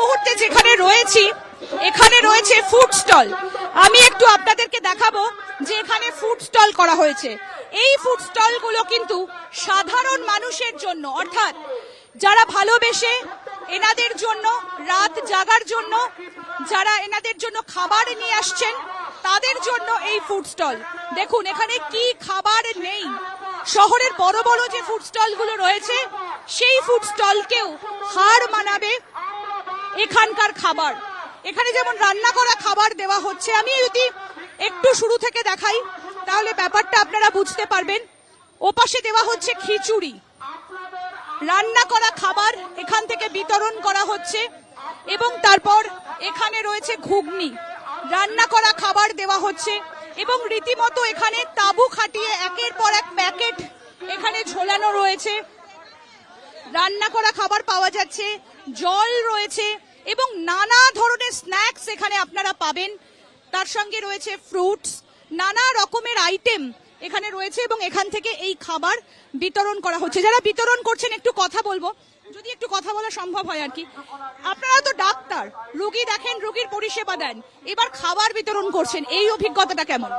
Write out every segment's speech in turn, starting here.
মুহূর্তে যেখানে রয়েছি, এখানে রয়েছে ফুড স্টল আমি একটু আপনাদেরকে দেখাবো যে এখানে ফুড স্টল করা হয়েছে। এই ফুড স্টলগুলো কিন্তু সাধারণ মানুষের জন্য, অর্থাৎ যারা ভালোবেসে এনাদের জন্য, রাত জাগার জন্য, যারা এনাদের জন্য খাবার নিয়ে আসছেন, তাদের জন্য এই ফুড স্টল দেখুন, এখানে কি খাবার নেই। শহরের বড় বড় যে ফুড স্টলগুলো রয়েছে, সেই ফুড স্টলকেও হার মানাবে এখানকার খাবার। এখানে যেমন রান্না করা খাবার দেওয়া হচ্ছে আমি যদি একটু শুরু থেকে দেখাই, তাহলে ব্যাপারটা আপনারা বুঝতে পারবেন। ওপাশে দেওয়া হচ্ছে খিচুড়ি। রান্না করা খাবার এখান থেকে বিতরণ করা হচ্ছে, এবং তারপর এখানে রয়েছে ঘুগনি। রান্না করা খাবার দেওয়া হচ্ছে, এবং রীতিমতো এখানে তাবু খাটিয়ে একের পর এক প্যাকেট এখানে ঝোলানো রয়েছে। রান্না করা খাবার পাওয়া যাচ্ছে, জল রয়েছে এবং নানা ধরনের স্ন্যাক্স এখানে আপনারা পাবেন। তার সঙ্গে রয়েছে ফ্রুটস নানা রকমের আইটেম এখানে রয়েছে এবং এখান থেকে এই খাবার বিতরণ করা হচ্ছে। যারা বিতরণ করছেন, একটু কথা বলব। যদি একটু কথা বলা সম্ভব হয় আর কি। আপনারা তো ডাক্তার, রুগী দেখেন, রুগীর পরিষেবা দেন। এবার খাবার বিতরণ করছেন, এই অভিজ্ঞতাটা কেমন?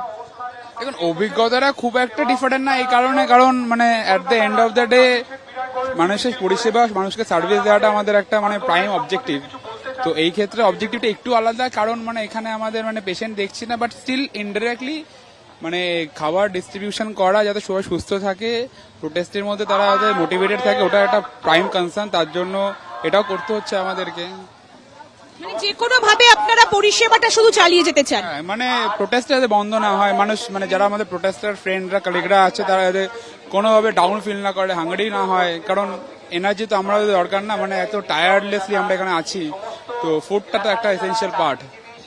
দেখুন, অভিজ্ঞতাটা খুব একটা ডিফারেন্ট না, এই কারণে, কারণ মানে at the end of the day মানুষের পরিষেবা, মানুষকে সার্ভিস দেওয়াটা আমাদের একটা মানে প্রাইম অবজেক্টিভ তো এই ক্ষেত্রে অবজেক্টিভটা একটু আলাদা কারণ মানে এখানে আমাদের মানে পেশেন্ট দেখছি না বাট স্টিল ইনডাইরেক্টলি মানে খাবার ডিস্ট্রিবিউশন করা যাতে সবাই সুস্থ থাকে প্রোটেস্টের মধ্যে তারা যাতে মোটিভেটেড থাকে ওটা একটা প্রাইম কনসার্ন তার জন্য এটাও করতে হচ্ছে আমাদেরকে। মানে যে কোনো ভাবে আপনারা পরিষেবাটা শুধু চালিয়ে যেতে চান? হ্যাঁ, মানে প্রোটেস্ট যাতে বন্ধ না হয় মানুষ মানে যারা আমাদের প্রোটেস্টার ফ্রেন্ডরা কলিগরা আছে তারা যাতে কোনোভাবে ডাউন ফিল না করে হাঙ্গারি না হয় কারণ এনার্জি তো আমরা দরকার না মানে এত টায়ার্ডলেসলি আমরা এখানে আছি। তো ফুডটা তো একটা এসেন্সিয়াল পার্ট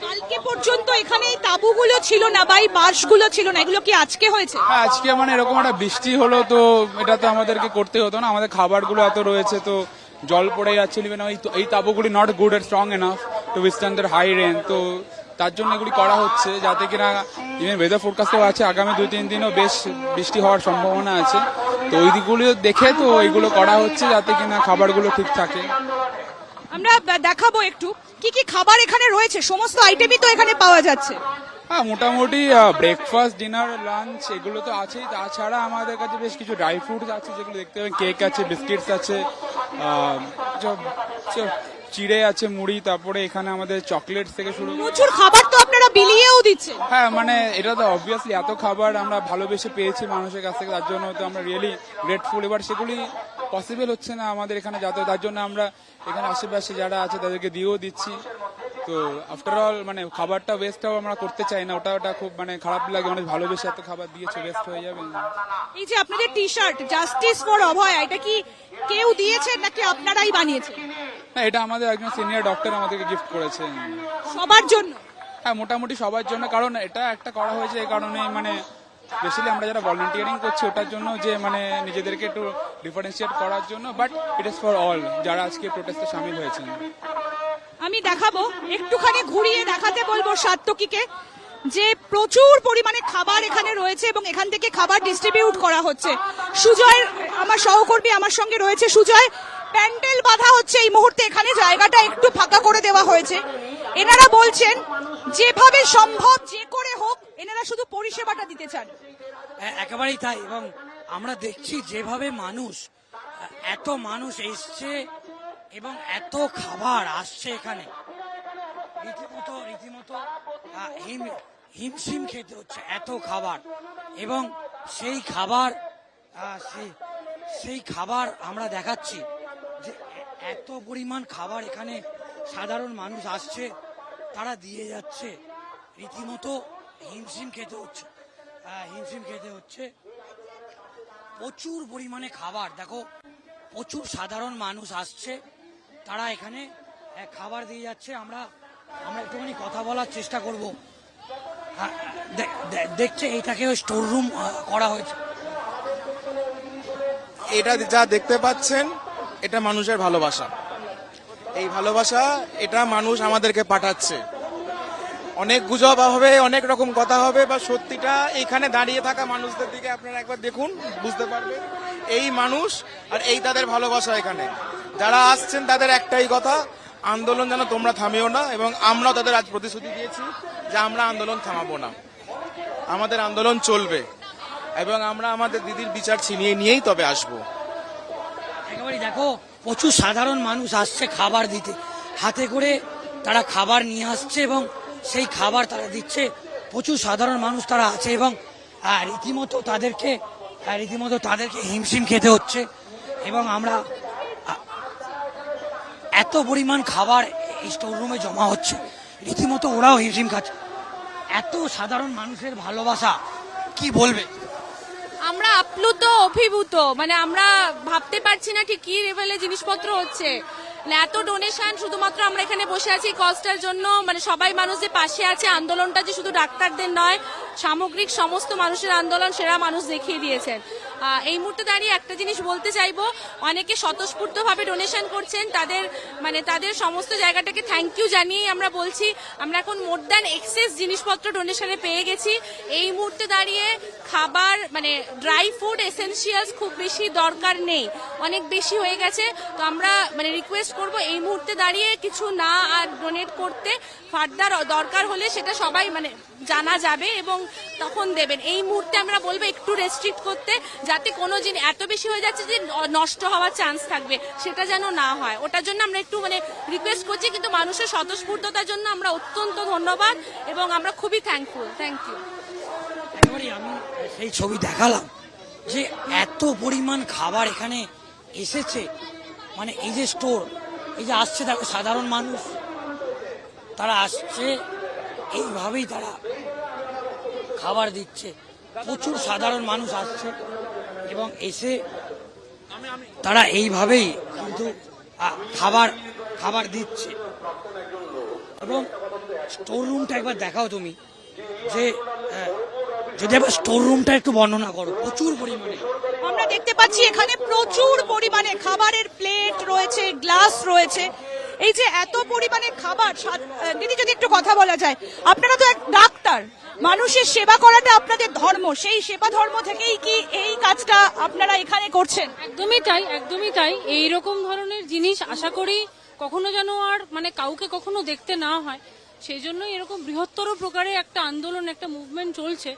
কালকে পর্যন্ত এখানে এই তাঁবুগুলো ছিল না বা এই বাঁশগুলো ছিল না? এগুলো কি আজকে হয়েছে? হ্যাঁ আজকে মানে এরকম একটা বৃষ্টি হলো তো এটা তো আমাদেরকে করতে হতো না। আমাদের খাবারগুলো এত রয়েছে তো জল পড়ে যাচ্ছে ইভেন ওই এই তাবুগুলি not good R strong enough to withstand the high rain তো তার জন্য এগুলি করা হচ্ছে যাতে কিনা ইভেন ওয়েদার ফোরকাস্টও আছে আগামী দুই তিন দিনও বেশ বৃষ্টি হওয়ার সম্ভাবনা আছে। তো ওই দিকগুলো দেখে তো এইগুলো করা হচ্ছে যাতে কিনা খাবারগুলো ঠিক থাকে। আমরা দেখাবো একটু। কি কি খাবার এখানে রয়েছে? সমস্ত আইটেমই তো এখানে পাওয়া যাচ্ছে। হ্যাঁ মোটামুটি ব্রেকফাস্ট ডিনার লাঞ্চ এগুলো তো আছেই। তাছাড়া আমাদের কাছে বেশ কিছু ড্রাই ফ্রুটস আছে যেগুলো দেখতে পাবেন। কেক আছে বিস্কিটস আছে চিড়ে আছে মুড়ি তারপরে এখানে আমাদের চকলেটস থেকে শুরু প্রচুর খাবার তো আপনারা বিলিয়েও দিচ্ছেন। হ্যাঁ মানে এটা তো অবভিয়াসলি এত খাবার আমরা ভালোবেসে পেয়েছি মানুষের কাছ থেকে তার জন্য তো আমরা রিয়েলি গ্রেটফুল এবার সেগুলি পসিবল হচ্ছে না আমাদের এখানে যাতে তার জন্য আমরা এখানে আশেপাশে যারা আছে তাদেরকে দিয়েও দিচ্ছি। তো আফটার অল মানে খাবারটা ওয়েস্টটাও আমরা করতে চাই না। ওটা ওটা খুব মানে খারাপ লাগে। অনেক ভালোবেসে এত খাবার দিয়েছে ওয়েস্ট হয়ে যাবে। এই যে আপনাদের T shirt justice for Abhay এটা কি কেউ দিয়েছেন নাকি আপনারাই বানিয়েছেন? না এটা আমাদের একজন সিনিয়র ডক্টর আমাদেরকে গিফট করেছে। সবার জন্য? হ্যাঁ মোটামুটি সবার জন্য। কারণ এটা একটা করা হয়েছে এই কারণে মানে স্পেশালি আমরা যারা ভলেন্টিয়ারিং করছি ওটার জন্য যে মানে নিজেদেরকে একটু ডিফারেন্সিয়েট করার জন্য but it is for all যারা আজকে প্রোটেস্টে সামিল হয়েছেন। আমি দেখাবো, একটুখানি ঘুরিয়ে দেখাতে বলব সাত্তকীকে যে প্রচুর পরিমাণে খাবার এখানে রয়েছে এবং এখান থেকে খাবার ডিস্ট্রিবিউট করা হচ্ছে। সুজয়, আমার সহকর্মী আমার সঙ্গে রয়েছে। সুজয়, প্যান্ডেল বাঁধা হচ্ছে এই মুহূর্তে। এখানে জায়গাটা একটু ফাঁকা করে দেওয়া হয়েছে। এনারা বলছেন, যেভাবে সম্ভব যে করে হোক, এনারা শুধু পরিষেবাটা দিতে চান। একেবারেই তাই, এবং আমরা দেখছি যেভাবে মানুষ, এত মানুষ এসছে এবং এত খাবার আসছে এখানে। রীতিমতো রীতিমতো হিম, হিমশিম খেতে হচ্ছে এত খাবার। এবং সেই খাবার সেই খাবার আমরা দেখাচ্ছি যে এত পরিমাণ খাবার এখানে সাধারণ মানুষ আসছে, তারা দিয়ে যাচ্ছে। রীতিমতো হিমশিম খেতে হচ্ছে। আহ, হিমশিম খেতে হচ্ছে। প্রচুর পরিমাণে খাবার। দেখো প্রচুর সাধারণ মানুষ আসছে। তারা এখানে আহ, খাবার দিয়ে যাচ্ছে। আমরা আমরা একটুখানি কথা বলার চেষ্টা করব। হ্যাঁ, দেখছে এইটাকে স্টোর রুম করা হয়েছে। এটা যা দেখতে পাচ্ছেন এটা মানুষের ভালোবাসা। এই ভালোবাসা এটা মানুষ আমাদেরকে পাঠাচ্ছে। অনেক গুজব হবে, অনেক রকম কথা হবে, বা সত্যিটা এখানে দাঁড়িয়ে থাকা মানুষদের দিকে আপনারা একবার দেখুন, বুঝতে পারবেন। এই মানুষ আর এই তাদের ভালোবাসা এখানে। যারা আসছেন তাদের একটাই কথা, আন্দোলন যেন তোমরা থামিও না, এবং আমরাও তাদের আজ প্রতিশ্রুতি দিয়েছি যে আমরা আন্দোলন থামাবো না। আমাদের আন্দোলন চলবে, এবং আমরা আমাদের দিদির বিচার ছিনিয়ে নিয়েই তবে আসব। দেখো, প্রচুর সাধারণ মানুষ আসছে খাবার দিতে। হাতে করে তারা খাবার নিয়ে আসছে এবং সেই খাবার তারা দিচ্ছে। প্রচুর সাধারণ মানুষ তারা আছে এবং রীতিমতো তাদেরকে রীতিমতো তাদেরকে হিমশিম খেতে হচ্ছে এবং আমরা এত পরিমাণ খাবার এই স্টোর রুমে জমা হচ্ছে। রীতিমতো ওরাও হিমশিম খাচ্ছে। এত সাধারণ মানুষের ভালোবাসা, কি বলবে? আমরা আপ্লুত, অভিভূত মানে আমরা ভাবতে পারছি না কি লেভেলে জিনিসপত্র হচ্ছে। এত ডোনেশন শুধুমাত্র আমরা এখানে বসে আছি কজটার জন্য। মানে সবাই মানুষ যে পাশে আছে, আন্দোলনটা যে শুধু ডাক্তারদের নয়, সামগ্রিক সমস্ত মানুষের আন্দোলন সেরা মানুষ দেখিয়ে দিয়েছেন। এই মুহূর্তে দাঁড়িয়ে একটা জিনিস বলতে চাইব, অনেকে স্বতঃস্ফূর্তভাবে ডোনেশন করছেন, তাদের মানে তাদের সমস্ত জায়গাটাকে থ্যাংক ইউ জানিয়েই আমরা বলছি। আমরা এখন মোর দ্যান এক্সেস জিনিসপত্র ডোনেশনে পেয়ে গেছি। এই মুহূর্তে দাঁড়িয়ে খাবার মানে ড্রাই ফুড এসেনশিয়ালস খুব বেশি দরকার নেই। অনেক বেশি হয়ে গেছে। তো আমরা মানে রিকোয়েস্ট করব এই মুহূর্তে দাঁড়িয়ে কিছু না আর ডোনেট করতে ফার্দার দরকার হলে সেটা সবাই মানে জানা যাবে এবং তখন দেবেন। এই মুহূর্তে আমরা বলব একটু রেস্ট্রিক্ট করতে, যাতে কোনো জিনিস এত বেশি হয়ে যাচ্ছে যে নষ্ট হওয়ার চান্স থাকবে, সেটা যেন না হয়। ওটার জন্য আমরা একটু মানে রিকোয়েস্ট করছি, কিন্তু মানুষের স্বতঃস্ফূর্ততার জন্য আমরা অত্যন্ত ধন্যবাদ এবং আমরা খুবই থ্যাঙ্কফুল থ্যাংক ইউ সেই ছবি দেখালাম যে এত পরিমাণ খাবার এখানে এসেছে। মানে এই যে স্টোর এই যে আসছে দেখো সাধারণ মানুষ, তারা আসছে, এইভাবেই তারা খাবার দিচ্ছে। প্রচুর সাধারণ মানুষ আসছে এবং এসে তারা এইভাবেই কিন্তু খাবার খাবার দিচ্ছে। এবং স্টোর রুমটা একবার দেখাও তুমি, যে যদি আবার স্টোর রুমটা একটু বর্ণনা করো প্রচুর পরিমাণে। আমরা দেখতে পাচ্ছি এখানে প্রচুর পরিমাণে খাবারের প্লেট রয়েছে গ্লাস রয়েছে। এই যে এত পরিমাণে খাবার দিদি যদি একটু কথা বলা যায় আপনারা তো এক ডাক্তার মানুষের সেবা করাটা আপনাদের ধর্ম। সেই সেবা ধর্ম থেকেই কি এই কাজটা আপনারা এখানে করছেন? একদমই তাই একদমই তাই। এই রকম ধরনের জিনিস আশা করি কখনো যেন আর মানে কাউকে কখনো দেখতে না হয়। সেই জন্য এরকম বৃহত্তর প্রকারে একটা আন্দোলন একটা মুভমেন্ট চলছে।